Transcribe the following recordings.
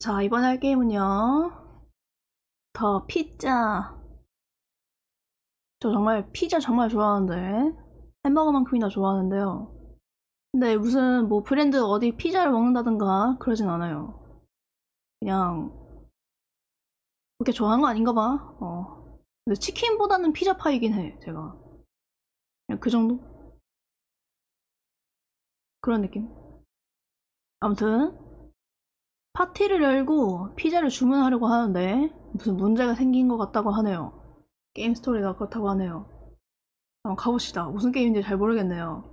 자, 이번 할 게임은요. 더 피자. 저 정말 피자 정말 좋아하는데. 햄버거만큼이나 좋아하는데요. 근데 무슨 뭐 브랜드 어디 피자를 먹는다든가 그러진 않아요. 그냥 그렇게 좋아하는 거 아닌가 봐. 어. 근데 치킨보다는 피자 파이긴 해, 제가. 그냥 그 정도? 그런 느낌. 아무튼 파티를 열고 피자를 주문하려고 하는데 무슨 문제가 생긴 것 같다고 하네요. 게임 스토리가 그렇다고 하네요. 한번 가봅시다. 무슨 게임인지 잘 모르겠네요.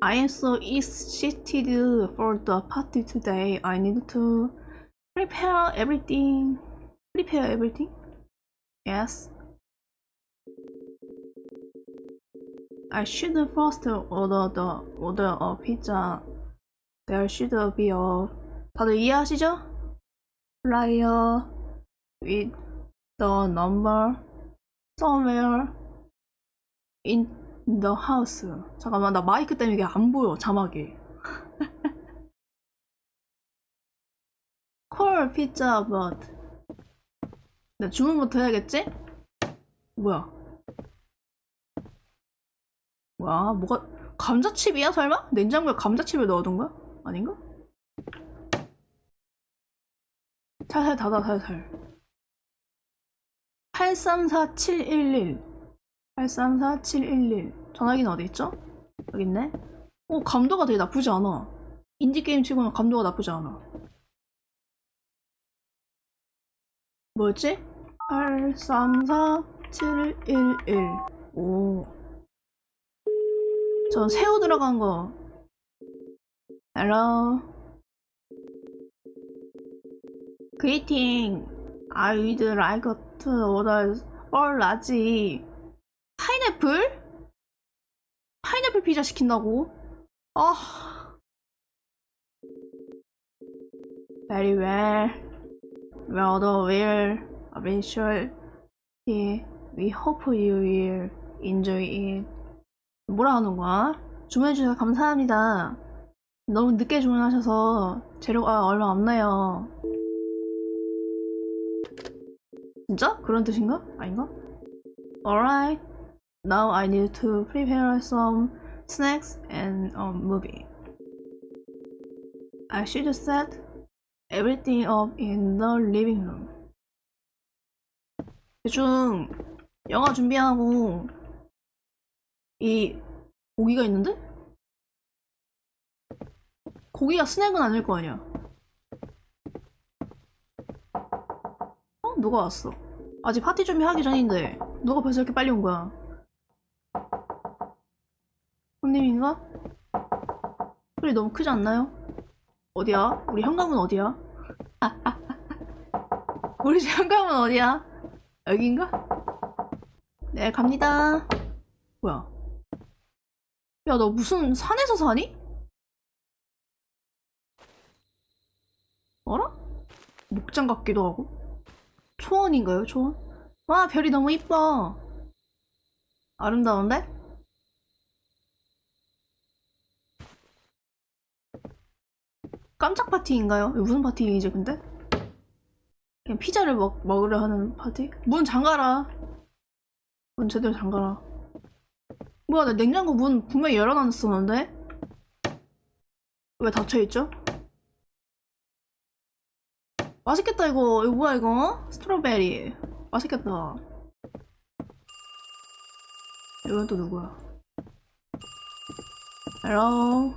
I am so excited for the party today. I need to prepare everything. Prepare everything? Yes. I should first order the order a pizza. There should be 다들 이해하시죠? Flyer with the number somewhere in the house. 잠깐만 나 마이크 때문에 이게 안 보여 자막이. Call pizza but. 네, 주문부터 해야겠지? 뭐야? 뭐야? 뭐가 감자칩이야 설마? 냉장고에 감자칩을 넣어둔 거야? 아닌가? 살살 닫아 살살 834711 834711 전화기는 어디 있죠? 여기 있네 오 감도가 되게 나쁘지 않아 인디게임 치고는 감도가 나쁘지 않아 뭐였지? 834711 오. 전 새우 들어간 거. Hello. Greeting. I would like to order all large 파인애플? 파인애플 피자 시킨다고? 아. Very well. We order well. Eventually, we hope you will enjoy it. 뭐라 하는 거야? 주문해주셔서 감사합니다. 너무 늦게 주문하셔서 재료가 얼마 없네요. 진짜? 그런 뜻인가? 아닌가? Alright. Now I need to prepare some snacks and a movie. I should set everything up in the living room. 대충 영화 준비하고 이 고기가 있는데? 고기가 스낵은 아닐 거 아니야. 어? 누가 왔어? 아직 파티 준비하기 전인데 누가 벌써 이렇게 빨리 온 거야? 손님인가? 소리 너무 크지 않나요? 어디야? 우리 현관문 어디야? 우리 집 현관문 어디야? 여긴가? 네 갑니다. 뭐야? 야, 너 무슨 산에서 사니? 어라? 목장 같기도 하고. 초원인가요, 초원? 와, 별이 너무 이뻐. 아름다운데? 깜짝 파티인가요? 무슨 파티이지, 근데? 그냥 피자를 먹, 먹으려 하는 파티? 문 잠가라. 문 제대로 잠가라. 뭐야, 나 냉장고 문 분명히 열어놨었는데? 왜 닫혀있죠? 맛있겠다, 이거. 이거 뭐야, 이거? 스트로베리. 맛있겠다. 이건 또 누구야? Hello?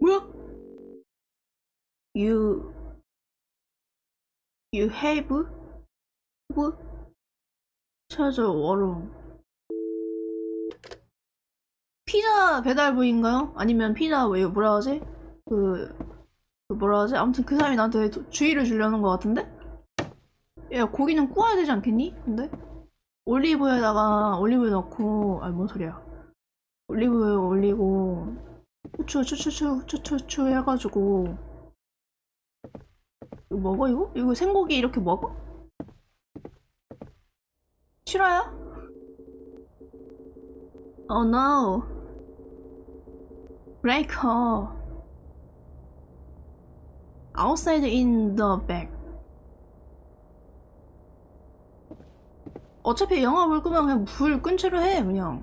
뭐야? You... You have? 뭐? 찾아, 워롱. 피자 배달부인가요? 아니면 피자 왜 뭐라 하지? 그, 그 뭐라 하지? 아무튼 그 사람이 나한테 도- 주의를 주려는 것 같은데? 야 고기는 구워야 되지 않겠니? 근데 올리브에다가 올리브 넣고 아니 뭔 소리야? 올리브 올리고 후추 추추추 추추추 해가지고 이거 먹어 이거? 이거 생고기 이렇게 먹어? 싫어요? Oh no. 브레이커 outside in the back. 어차피 영화 볼 거면 그냥 불 끈 채로 해, 그냥.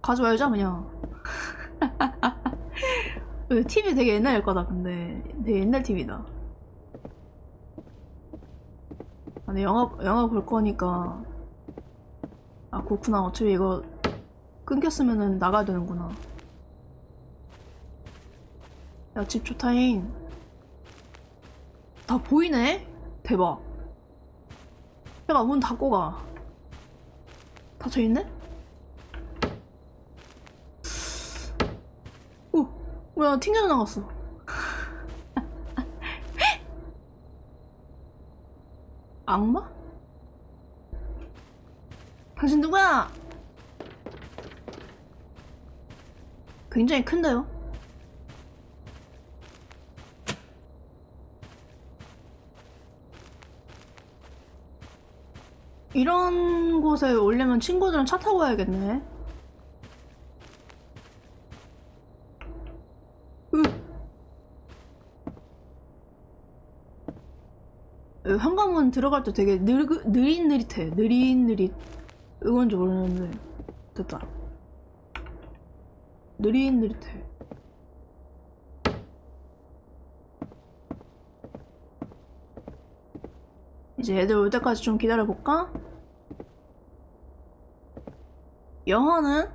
가지 말자, 그냥. TV 되게 옛날 거다, 근데. 되게 옛날 TV다. 아니, 영화, 영화 볼 거니까. 아, 그렇구나. 어차피 이거 끊겼으면은 나가야 되는구나. 야, 집 좋다잉. 다 보이네? 대박. 내가 문 닫고 가. 닫혀 있네? 오, 뭐야, 튕겨져 나갔어. 악마? 당신 누구야? 굉장히 큰데요? 이런 곳에 오려면 친구들은 차 타고 가야겠네. 으. 으, 현관문 들어갈 때 되게 느, 느릿느릿해. 느릿느릿. 이건지 모르는데. 됐다. 느릿느릿해. 이제 애들 올 때까지 좀 기다려볼까? 영화는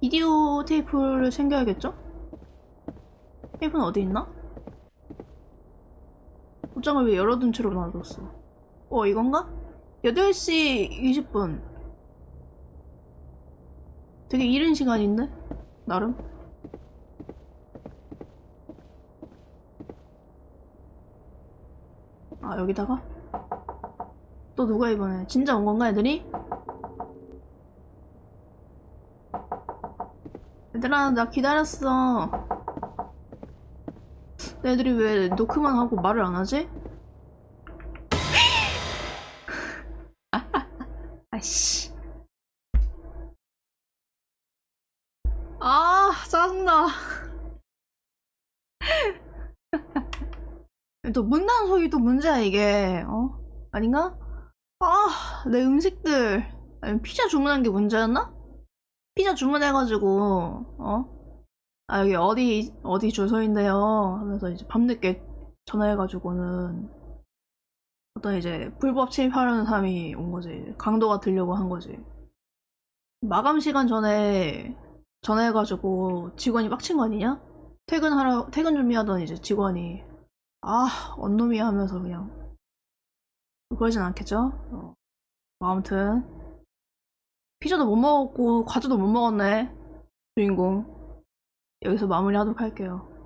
비디오 테이프를 챙겨야겠죠? 테이프는 어디 있나? 옷장을 왜 열어둔 채로 놔뒀어? 어, 이건가? 8시 20분. 되게 이른 시간인데? 나름? 아, 여기다가? 또 누가 이번에? 진짜 온 건가, 애들이? 얘들아, 나 기다렸어. 애들이 왜 노크만 하고 말을 안 하지? 또 문단 또 문제야, 이게. 어? 아닌가? 아, 내 음식들. 아니, 피자 주문한 게 문제였나? 피자 주문해가지고, 어? 아, 여기 어디, 어디 주소인데요. 하면서 이제 밤늦게 전화해가지고는 어떤 이제 불법 침입하려는 사람이 온 거지. 강도가 들려고 한 거지. 마감 시간 전에 전화해가지고 직원이 빡친 거 아니냐? 퇴근하라, 퇴근 준비하던 이제 직원이 아, 언놈이 하면서 그냥 그러진 않겠죠? 어. 뭐 아무튼 피자도 못 먹었고 과자도 못 먹었네 주인공 여기서 마무리 하도록 할게요